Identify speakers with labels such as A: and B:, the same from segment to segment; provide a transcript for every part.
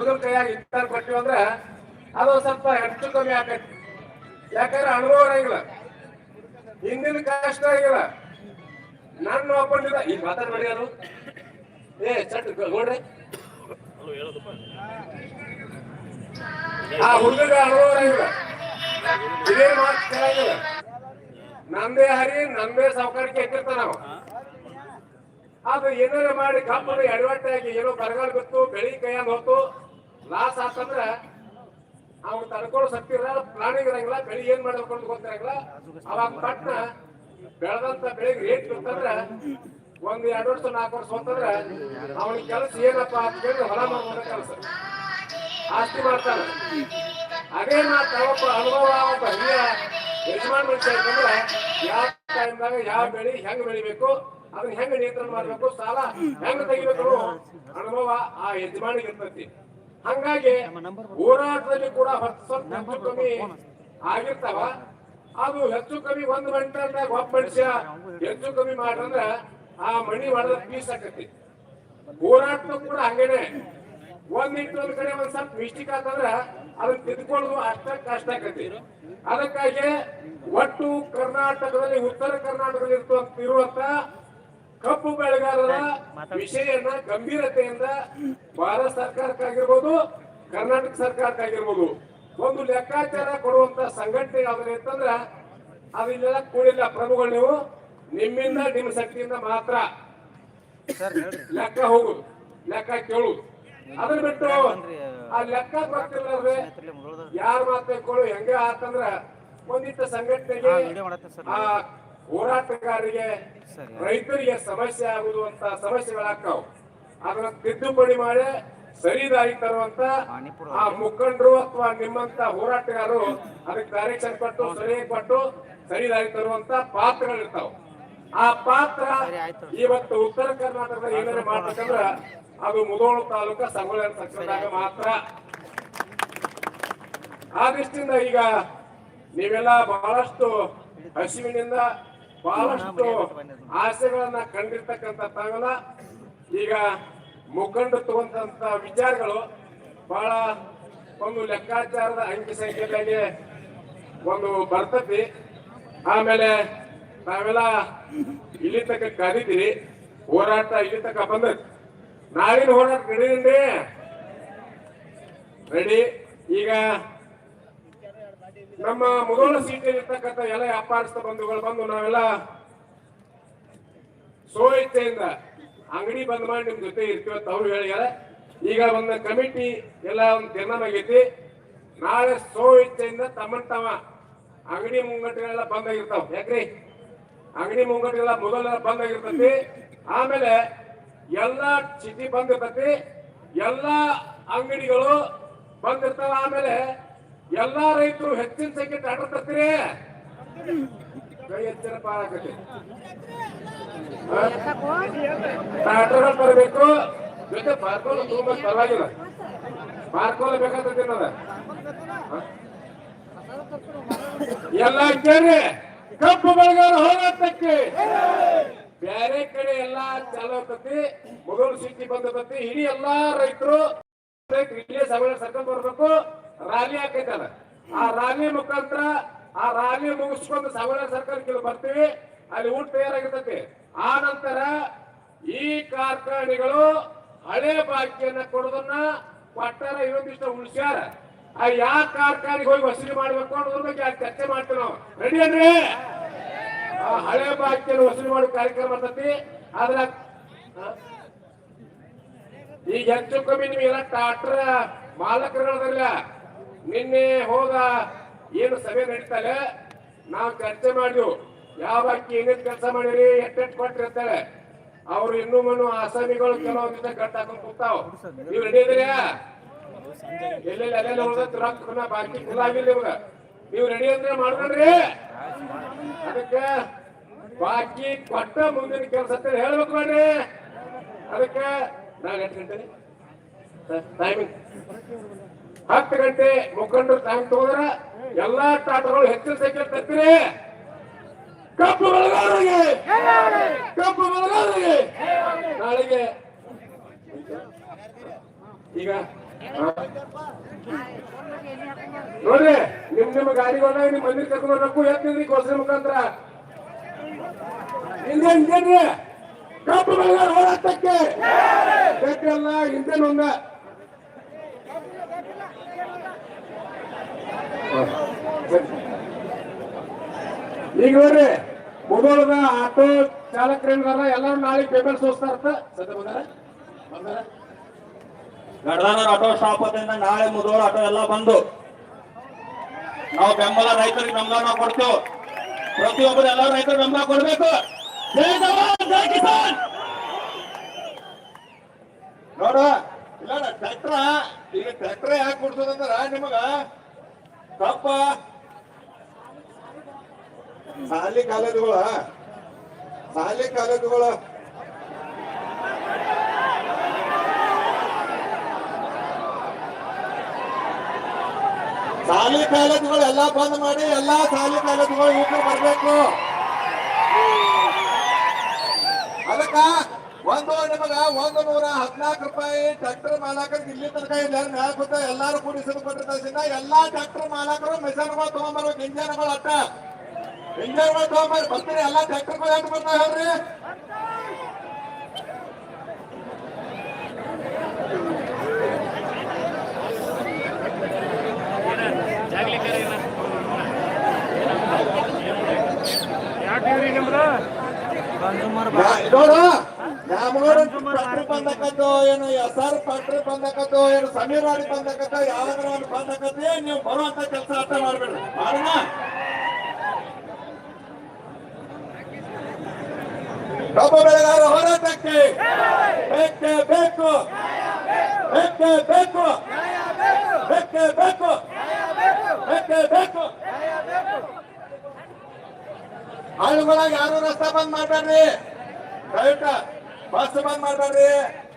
A: ಹುಡುಗರ ಕೈಯಾಗಿ ಇತ್ತಾರ ಕೊಟ್ಟಿವಿ ಅಂದ್ರ ಅದು ಸ್ವಲ್ಪ ಹೆಚ್ಚು ಕಮ್ಮಿ ಆಕೈತಿ. ಯಾಕಂದ್ರೆ ಅನುಭವ ಆಗಿಲ್ಲ ಹಿಂದಿನ ಕಷ್ಟ ಆಗಿಲ್ಲ. ನನ್ನ ಈ ಈಗ ಮಾತಾಡ್ಬೇಡಿ ಅದು. ಏ, ಚಟ್ ನೋಡ್ರಿ. ಆ ಹುಡುಗ ಅನುಭವ ಇರಂಗಿಲ್ಲ ಇದೇ ಮಾತು ಕೇಳಂಗಿಲ್ಲ. ನಮ್ದೇ ಹರಿ ನಮ್ದೇ ಸಾವುಕಾರಿಕೆ ಎತ್ತಿರ್ತಾನ ನಾವು ಅದು ಏನಾರ ಮಾಡಿ ಕಪ್ಪು ಎಡವಟ್ಟಾಗಿ ಏನೋ ಬರಗಾಲ ಬಿತ್ತು, ಬೆಳಿ ಕೈಯಾಗ ಹೋತು ಲಾಸ್ ಆತಂದ್ರ ಅವ್ನು ತಡ್ಕೊಳ್ಳೋ ಶಕ್ತಿ ಇರಲ್ಲ ಪ್ಲಾನಿಂಗ್ ಇರಂಗಿಲ್ಲ, ಬೆಳಿ ಏನ್ ಮಾಡ್ಬೇಕು ಅಂತ ಗೊತ್ತಿರಂಗಿಲ್ಲ. ಅವಾಗ ಪಟ್ನ ಬೆಳೆದಂತ ಬೆಳಿಗ್ಗೆ ರೇಟ್ ಬಿತ್ತಂದ್ರ ಒಂದ್ ಎರಡು ವರ್ಷ, ನಾಲ್ಕು ವರ್ಷ ಹೋತಂದ್ರ ಅವನ ಕೆಲಸ ಏನಪ್ಪ ಅಂತ ಕೇಳಿ ಹೊಲ ಮಾಡ್ಬೋದ ಕೆಲಸ. ಆಸ್ತಿ ಮಾಡ್ತಾನ. ಅದೇ ಮಾತು ಅವಪ್ಪ ಅನುಭವ ಒಬ್ಬ ಹಿರಿಯ ಯಜಮಾನ್ ಮನುಷ್ಯ ಯಾವ ಟೈಮ್ದಾಗ ಯಾವ ಬೆಳಿ ಹೆಂಗ್ ಬೆಳಿಬೇಕು, ಅದನ್ನ ಹೆಂಗ್ ನಿಯಂತ್ರಣ ಮಾಡ್ಬೇಕು, ಸಾಲ ಹೆಂಗ್ ತೆಗಿಬೇಕು ಅನುಭವ ಆ ಯಜಮಾನಿಗೆ ಇರ್ತೈತಿ. ಹಂಗಾಗಿ ಹೋರಾಟದಲ್ಲಿ ಕೂಡ ಹತ್ತು ಸ್ವಲ್ಪ ಹೆಚ್ಚು ಕಮ್ಮಿ ಆಗಿರ್ತಾವ. ಅದು ಹೆಚ್ಚು ಕಮ್ಮಿ ಒಂದ್ ಗಂಟೆದಾಗ ಒಬ್ಬ ಮನುಷ್ಯ ಹೆಚ್ಚು ಕಮ್ಮಿ ಮಾಡ್ರಂದ್ರ ಆ ಮಣಿ ಒಳದ ಪೀಸ್ ಆಕತಿ. ಹೋರಾಟ ಕೂಡ ಹಂಗೇನೆ. ಒಂದ್ ನಿಂತು ಒಂದ್ ಕಡೆ ಒಂದ್ ಸ್ವಲ್ಪ ಮಿಸ್ಟೇಕ್ ಆತಂದ್ರ ಅದನ್ನ ತಿದ್ಕೊಳ್ಳೋದು ಅಷ್ಟ ಕಷ್ಟ ಆಕತಿ. ಅದಕ್ಕಾಗಿ ಒಟ್ಟು ಕರ್ನಾಟಕದಲ್ಲಿ ಉತ್ತರ ಕರ್ನಾಟಕದಲ್ಲಿ ಇರುವಂತ ಕಪ್ಪು ಬೆಳೆಗಾರರ ವಿಷಯನ ಗಂಭೀರತೆಯಿಂದ ಭಾರತ ಸರ್ಕಾರಕ್ಕಾಗಿರ್ಬೋದು ಕರ್ನಾಟಕ ಸರ್ಕಾರಕ್ಕಾಗಿರ್ಬೋದು. ಒಂದು ಲೆಕ್ಕಾಚಾರ ಕೊಡುವಂತ ಸಂಘಟನೆ ಯಾವ್ದು ಅಂತಂದ್ರ ಅದಿಲ್ಲ ಕೂಡಿಲ್ಲ. ಪ್ರಭುಗಳು ನೀವು ನಿಮ್ಮಿಂದ ನಿಮ್ಮ ಶಕ್ತಿಯಿಂದ ಮಾತ್ರ. ಲೆಕ್ಕ ಹೋಗುದು ಲೆಕ್ಕ ಕೇಳುದು ಅದನ್ನ ಬಿಟ್ಟು ಆ ಲೆಕ್ಕ ಗೊತ್ತಿಲ್ಲದೆ ಯಾರ ಮಾತೇಕೊಳ್ಳು ಹೆಂಗ ಆತಂದ್ರ ಒಂದಿಷ್ಟ ಸಂಘಟನೆಗೆ ಆ ಹೋರಾಟಗಾರರಿಗೆ ರೈತರಿಗೆ ಸಮಸ್ಯೆ ಆಗುದು ಅಂತ ಸಮಸ್ಯೆಗಳಾಗ್ತಾವ. ಅದನ್ನ ತಿದ್ದುಪಡಿ ಮಾಡಿ ಸರಿದಾಗಿ ತರುವಂತ ಆ ಮುಖಂಡರು ಅಥವಾ ನಿಮ್ಮಂತ ಹೋರಾಟಗಾರರು ಅದಕ್ಕೆ ಡೈರೆಕ್ಷನ್ ಕೊಟ್ಟು ಸರಿಯಾಗಿ ಪಟ್ಟು ಸರಿದಾಗಿ ತರುವಂತ ಪಾತ್ರಗಳಿರ್ತಾವ. ಆ ಪಾತ್ರ ಇವತ್ತು ಉತ್ತರ ಕರ್ನಾಟಕದಲ್ಲಿ ಏನಾರ ಮಾಡ್ಬೇಕಂದ್ರ ಅದು ಮುದೋಳು ತಾಲೂಕ ಸಂಗೊಳ್ಳ ಸಕ್ಷದಾಗ ಮಾತ್ರ. ಆ ದೃಷ್ಟಿಯಿಂದ ಈಗ ನೀವೆಲ್ಲ ಬಹಳಷ್ಟು ಹಸಿವಿನಿಂದ ಬಹಳಷ್ಟು ಆಸೆಗಳನ್ನ ಕಂಡಿರ್ತಕ್ಕಂಥ ತಾವೆಲ್ಲ ಈಗ ಮುಖಂಡರು ತಗೊಂಡಂತ ವಿಚಾರಗಳು ಬಹಳ ಒಂದು ಲೆಕ್ಕಾಚಾರದ ಅಂಕಿ ಸಂಖ್ಯೆಗಳಿಗೆ ಒಂದು ಬರ್ತತಿ. ಆಮೇಲೆ ತಾವೆಲ್ಲ ಇಲ್ಲಿ ತನಕ ಕರೀತೀರಿ ಹೋರಾಟ ಇಲ್ಲಿ ತನಕ ಬಂದೈತಿ ನಾಳಿನ ಹೋರಾಟ ರೆಡಿ ರೆಡಿ ಈಗ ನಮ್ಮ ಮುಗೋಳ ಸೀಟಲ್ಲಿ ಇರ್ತಕ್ಕಂಥ ಎಲ್ಲ ವ್ಯಾಪಾರಸ್ಥ ಬಂಧುಗಳು ಬಂದು ನಾವೆಲ್ಲ ಸೋ ಅಂಗಡಿ ಬಂದ್ ಮಾಡಿ ನಿಮ್ ಜೊತೆ ಇರ್ತೀವಿ ಅಂತ ಅವ್ರು ಹೇಳ್ಯಾರ ಈಗ ಒಂದು ಕಮಿಟಿ ಎಲ್ಲ ಒಂದು ಜನ್ಮ ಆಗೈತಿ. ನಾಳೆ ಸೋ ಇಚ್ಛೆಯಿಂದ ತಮ್ಮನ್ ತಮ್ಮ ಅಂಗಡಿ ಮುಂಗಟ್ಟುಗಳೆಲ್ಲ ಬಂದ್ ಆಗಿರ್ತಾವ ಯಾಕ್ರಿ? ಅಂಗಡಿ ಮುಂಗಟ್ಟುಗೆಲ್ಲ ಮೊದಲ ಬಂದ್ ಆಗಿರ್ತತಿ ಆಮೇಲೆ ಎಲ್ಲಾ ಚಿಟಿ ಬಂದಿರ್ತತಿ. ಎಲ್ಲಾ ಅಂಗಡಿಗಳು ಬಂದಿರ್ತಾವ. ಆಮೇಲೆ ಎಲ್ಲಾ ರೈತರು ಹೆಚ್ಚಿನ ಸಂಖ್ಯೆ ಟ್ರಾಕ್ಟರ್ ತರ್ತೀರಿ ಟ್ರಾಕ್ಟರ್ ಬರಬೇಕು. ಜೊತೆ ಪಾರ್ಕೋಲ್ ತುಂಬಾ ಪರವಾಗಿಲ್ಲ. ಪಾರ್ಕೋಲ್ ಬೇಕಾಗ್ತದೆ ಅನ್ನೋದ ಎಲ್ಲ ಕೇಳಿ. ಕಪ್ಪು ಬೆಳೆಗಾರ ಹೋರಾಟಕ್ಕೆ. ಬೇರೆ ಕಡೆ ಎಲ್ಲಾ ಚಾಲು ಆಗ್ತತಿ ಮೊದಲು ಸಿಟಿ ಬಂದತಿ ಇಡೀ ಎಲ್ಲಾ ರೈತರು. ಇಲ್ಲೇ ಸಭೆ ಸರ್ಕಾರ ಬರ್ಬೇಕು. ರ್ಯಾಲಿ ಹಾಕೈತಲ್ಲ ಆ ರ್ಯಾಲಿ ಮುಖಾಂತರ, ಆ ರ್ಯಾಲಿ ಮುಗಿಸ್ಕೊಂಡು ಸಭೆ ಸರ್ಕಾರಕ್ಕೆ ಬರ್ತೀವಿ, ಅಲ್ಲಿ ಊಟ ತಯಾರಾಗಿರ್ತೈತಿ. ಆ ನಂತರ ಈ ಕಾರ್ಖಾನೆಗಳು ಹಳೆ ಬಾಕಿಯನ್ನ ಕೊಡೋದನ್ನ ಕೊಟ್ಟಾರ ಇವತ್ತಿಷ್ಟ ಉಳಿಸ್ಯಾರ ಆ ಯಾವ ಕಾರ್ಖಾನೆಗೆ ಹೋಗಿ ವಸೂಲಿ ಮಾಡ್ಬೇಕು ಅನ್ನೋದ್ರ ಬಗ್ಗೆ ಚರ್ಚೆ ಮಾಡ್ತೀವಿ ನಾವು. ರೆಡಿ ಅನ್ರಿ ಆ ಹಳೆ ಬಾಕಿಯನ್ನು ವಸೂಲಿ ಮಾಡೋ ಕಾರ್ಯಕ್ರಮ ಬರ್ತೈತಿ ಆದ್ರ, ಆ? ಈಗ ಹೆಚ್ಚು ಕಮ್ಮಿ ನಿಮ್ಗೆ ಟ್ರಾಕ್ಟರ್ ಮಾಲಕರುಗಳಲ್ಲ ನಿನ್ನೆ ಹೋದ ಏನು ಸಭೆ ನಡೀತಾರೆ ನಾವು ಚರ್ಚೆ ಮಾಡಿದ್ವು ಯಾವ ಅಕ್ಕಿ ಏನೇನು ಕೆಲಸ ಮಾಡಿರಿ ಎಟ್ಟೆಟ್ ಕೊಟ್ಟಿರ್ತಾರೆ ಅವ್ರು ಇನ್ನೂ ಮನು ಆಸಾಮಿಗಳು ಕೆಲವೊಂದಿಷ್ಟ ಕಟ್ಟಾಕೊಂಡು ಕೂತಾವ್ ನೀವು ರೆಡಿ ಇದೀರಾ ಎಲ್ಲೆಲ್ಲಿ ಪುನಃ ಬಾಕಿ ಫುಲ್ ಆಗಿಲ್ಲ ನಿಮ್ಗ. ನೀವು ರೆಡಿ ಅಂದ್ರೆ ಮಾಡ್ಕೊಂಡ್ರಿ ಅದಕ್ಕೆ ಬಾಕಿ ಕೊಟ್ಟ ಮುಂದಿನ ಕೆಲಸ ಅಂತ ಹೇಳ್ಬೇಕು ಮಾಡ್ರಿ. ಅದಕ್ಕೆ ನಾಳೆ ಎಷ್ಟು ಗಂಟೆ ಟೈಮಿಂಗ್ ಹತ್ತು ಗಂಟೆ ಮುಖಂಡರು ಟೈಮ್ ತಗೋದ್ರ ಎಲ್ಲಾ ಟಾಟಗಳು ಹೆಚ್ಚಿನ ಸಂಖ್ಯೆ ತರ್ತೀರಿ ಕಪ್ಪು ಬೆಳಗಾರರಿಗೆ. ಕಪ್ಪು ಬೆಳಗಾರರಿಗೆ. ನಾಳೆಗೆ ಈಗ ನೋಡ್ರಿ, ನಿಮ್ ನಿಮ್ಮ ಗಾಡಿಗಳನ್ನ ನಿಮ್ ಮಂದಿರ ಕರ್ಕೊಂಡು ಎತ್ತಿದ್ರಿ ಕೊಡ್ಸಿ ಮುಖಾಂತರ. ಹಿಂದೆ ಹಿಂದೇನ್ರಿ ಕಪ್ಪು ಬೆಳೆಗಾರ ಹೋರಾಟಕ್ಕೆ. ಬೇಕಲ್ಲ ಹಿಂದೆ ನೊಂದ ಈಗ ನೋಡ್ರಿ ಮೊಬೈಲ್ದ ಆಟೋ ಚಾಲಕರೇನಾರ ಎಲ್ಲರೂ ನಾಳೆ ಪೇಪರ್ ಬಂದಾರ?
B: ಗಡದಾನೂರ್ ಆಟೋ ಸ್ಟಾಪ್ ಅದರಿಂದ ನಾಳೆ ಮುದೋಳ ಆಟೋ ಎಲ್ಲ ಬಂದು. ನಾವು ಬೆಂಬಲ ರೈತರಿಗೆ ಬೆಂಬಲ ನಾವು ಕೊಡ್ತೇವೆ. ಪ್ರತಿಯೊಬ್ಬರು ಎಲ್ಲ ರೈತರು ಬೆಂಬಲ ಕೊಡ್ಬೇಕು. ಜೈ ಜವಾನ್, ಜೈ ಕಿಸಾನ್!
C: ನೋಡ ಇಲ್ಲ ಟ್ರ್ಯಾಕ್ಟರ್ ಈಗ ಟ್ರ್ಯಾಕ್ಟ್ರ ಯಾಕೆ ಕೊಡ್ಸೋದಂದ್ರ ನಿಮಗ ತಪ್ಪ ಸಾಲಿ ಕಾಲೇಜುಗಳ ಸಾಲಿ ಕಾಲೇಜುಗಳ. ಸಾಲಿ ಕಾಲೇಜುಗಳು ಎಲ್ಲಾ ಬಂದ್ ಮಾಡಿ ಎಲ್ಲಾ ಸಾಲಿ ಕಾಲೇಜುಗಳು ಈಗ ಬರ್ಬೇಕು. ಅದಕ್ಕ ಒಂದು ನಿಮಗ ಒಂದು ನೂರ ಹದಿನಾಲ್ಕು ರೂಪಾಯಿ ಟ್ರ್ಯಾಕ್ಟರ್ ಮಾಲಕರಿಗೆ ಇಲ್ಲಿ ತನಕ ಇಲ್ಲ ಮ್ಯಾಲ ಕೂತ ಎಲ್ಲಾರು ಕೂಡಿಸಿದ ಕೊಟ್ಟಿರೋದ್ರಿಂದ ಎಲ್ಲಾ ಟ್ರ್ಯಾಕ್ಟರ್ ಮಾಲಕರು ಮೆಷಿನ್ಗಳು ತಗೊಂಬರ್ಬೇಕು ಇಂಜನ್ಗಳು ಅಟ್ಟ. ಇಂಜನ್ಗಳು ತಗೊಂಬರ್ ಬರ್ತೀರಿ ಎಲ್ಲಾ ಟ್ರ್ಯಾಕ್ಟರ್ಗಳು ಹೆಂಗ್ ಬರ್ತಾವ ಹೇಳ್ರಿ? ನೋಡು. ನಮ್ಗೋಡು ಫ್ಯಾಕ್ಟ್ರಿ ಬಂದಕತ್ತು ಏನು ಎಸ್ ಆರ್ ಫ್ಯಾಕ್ಟ್ರಿ ಬಂದಕತ್ತು ಏನು ಸಮೀರ್ ವಾಡಿ ಬಂದಕತ್ತು ಯಾವಾಗ ಒಂದು ಬಂದಕತ್ತೆ ನೀವು ಬರುವಂತ ಕೆಲಸ ಅರ್ಥ ಮಾಡ್ಬೇಡ್ರಿ ಮಾಡೋಣ? ಕಬ್ಬು ಬೆಳೆಗಾರ ಹೋರಾಟಕ್ಕೆ ಬೇಕೇ ಬೇಕು. ಬೇಕೇ ಬೇಕು. ಬೇಕೇ ಬೇಕು. ಬೇಕೇ ಬೇಕು. ಹಳ್ಳಿಗಳಾಗ ಯಾರು ರಸ್ತೆ ಬಂದ್ ಮಾಡ್ಬೇಡ್ರಿ. ದಯವಿಟ್ಟು ಬಸ್ ಬಂದ್ ಮಾಡ್ಬೇಡ್ರಿ.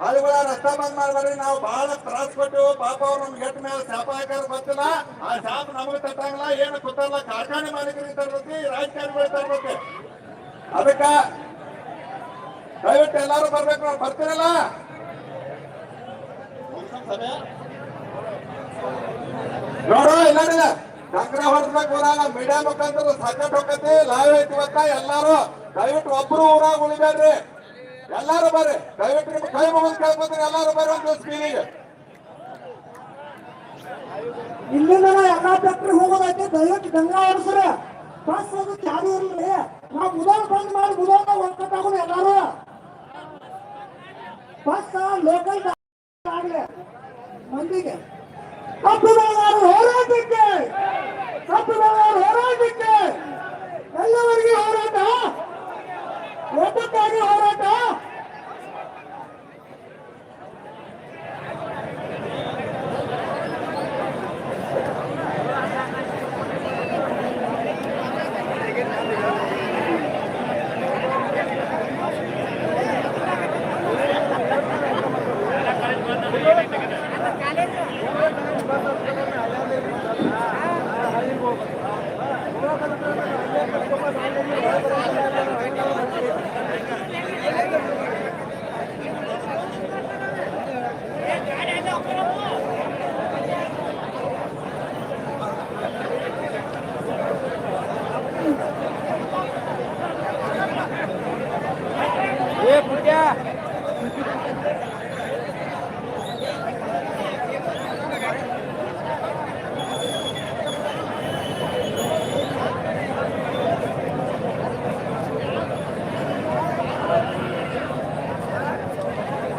C: ಹಳ್ಳಿಗಳ ರಸ್ತೆ ಬಂದ್ ಮಾಡ್ಬೇಡ್ರಿ. ನಾವು ಬಹಳ ತ್ರಾಸ್ ಕೊಟ್ಟು ಪಾಪ ಅವ್ರು ನಮ್ಗೆ ಗೆಟ್ ಮೇಲೆ ಶಾಪ ಹಾಕಾರ ಗೊತ್ತಿಲ್ಲ. ಆ ಶಾಪ ನಮಗ್ ತಟ್ಟಂಗಿಲ್ಲ. ಏನು ಗೊತ್ತಲ್ಲ. ಕಾರ್ಖಾನೆ ಮಾಲೀಕರಿಗೆ ತರ್ಬೇಕು ರಾಜಕಾರಣಿಗಳು ತರ್ಬೇಕು ಅದಕ್ಕ ದಯವಿಟ್ಟು ಎಲ್ಲಾರು ಬರ್ಬೇಕು. ನಾವು ಬರ್ತೀರಲ್ಲ ನೋಡು ಇಲ್ಲ ಸಂಗ್ರಹ ಹೊಡ್ಸಕ್ ಊರಾಗ ಮೀಡಿಯಾ ಮುಖಾಂತರ ಸಾಕಟ್ ಹೋಗತಿ ಲಾವ್ ಐತಿ ಇವತ್ತ ಎಲ್ಲಾರು ದಯವಿಟ್ಟು ಒಬ್ರು ಊರಾಗ ಉಳಿಬೇಡ್ರಿ. ಎಲ್ಲಾರು ಬರ್ರಿ. ದಯವಿಟ್ಟು ನಿಮ್ ಕೈ ಮುಗಿದ್ ಕೇಳ್ಕೊತೀನಿ. ಎಲ್ಲಾರು ಬರ್ರಿ ಒಂದು ಸ್ಕ್ರೀನಿಗೆ
D: ಇಲ್ಲಿಂದ ಎಲ್ಲಾ ಟ್ಯಾಕ್ಟ್ರಿ ಹೋಗೋದಕ್ಕೆ ದಯವಿಟ್ಟು ಗಂಗಾ ಹೊರಸ್ರ ಬಸ್ ಅದಕ್ಕೆ ಯಾರು ಇರಲಿ. ನಾವು ಬುಧವಾರ ಬಂದ್ ಮಾಡಿ ಮುದೋಳ ಒಕ್ಕಟ್ಟಾಗೋದು ಎಲ್ಲಾರು. ಬಸ್ ಲೋಕಲ್ ಆಗ್ಲಿ. ಮಂದಿಗೆ ಕಪ್ಪು ಬೆಳೆಗಾರ ಹೋರಾಟಕ್ಕೆ ಕಪ್ಪು ಬೆಳೆಗಾರ ಹೋರಾಟಕ್ಕೆ ಎಲ್ಲವರಿಗೆ ಹೋರಾಟ ಒಬ್ಬಕ್ಕಾಗಿ ಹೋರಾಟ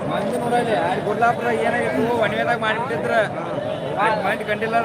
E: ಮಂದಿ ಗುಡ್ಲಾಪುರ ಏನಾಗಿತ್ತು? ಒಣವೆದಾಗ ಮಾಡಿಬಿಟ್ಟಿದ್ರ? ಮಂದಿ ಮಂದಿ ಕಂಡಿಲ್ಲ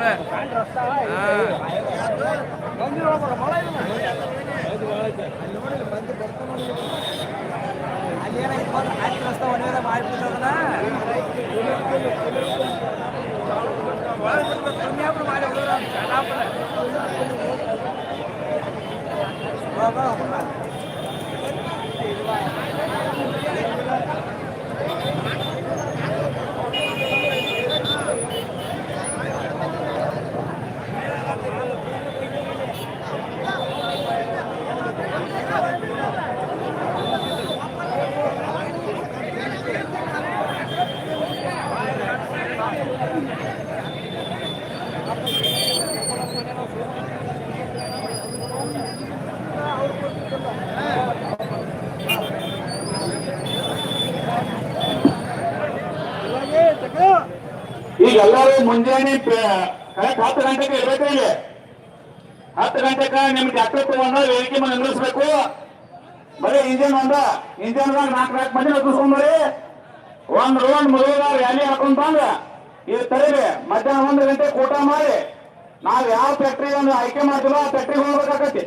B: ಎಲ್ಲರೂ ಮುಂಜಾನೆ ಕರೆಕ್ಟ್ ಹತ್ತು ಗಂಟೆಗೆ ಇರಬೇಕು ಇಲ್ಲಿ ಹತ್ತು ಗಂಟೆಗೆ ನಿಮ್ಗೆ ಡಾಕ್ಟರ್ ತಗೊಂಡ ವೇದಿಕೆ ಮೇಲೆ ನಿಲ್ಲಿಸ್ಬೇಕು. ಬರೀ ಇಂಜಿನ್ ಒಂದ ಇಂಜಿನ್ ನಾಲ್ಕು ನಾಲ್ಕು ಮಂದಿ ಹತ್ತಿಸ್ಕೊಂಡ್ಬರಿ ಒಂದ್ ರೌಂಡ್ ಮುಗಿದ ರ್ಯಾಲಿ ಹಾಕೊಂಡ್ ಬಂದ. ಇದು ತರೀರಿ ಮಧ್ಯಾಹ್ನ ಒಂದು ಗಂಟೆ ಕೂಟ ಮಾಡಿ. ನಾವ್ ಯಾವ ಫ್ಯಾಕ್ಟ್ರಿ ಒಂದು ಆಯ್ಕೆ ಮಾಡ್ತೀವೋ ಆ ಫ್ಯಾಕ್ಟ್ರಿಗೆ ಹೋಗ್ಬೇಕಾಗತ್ತೆ.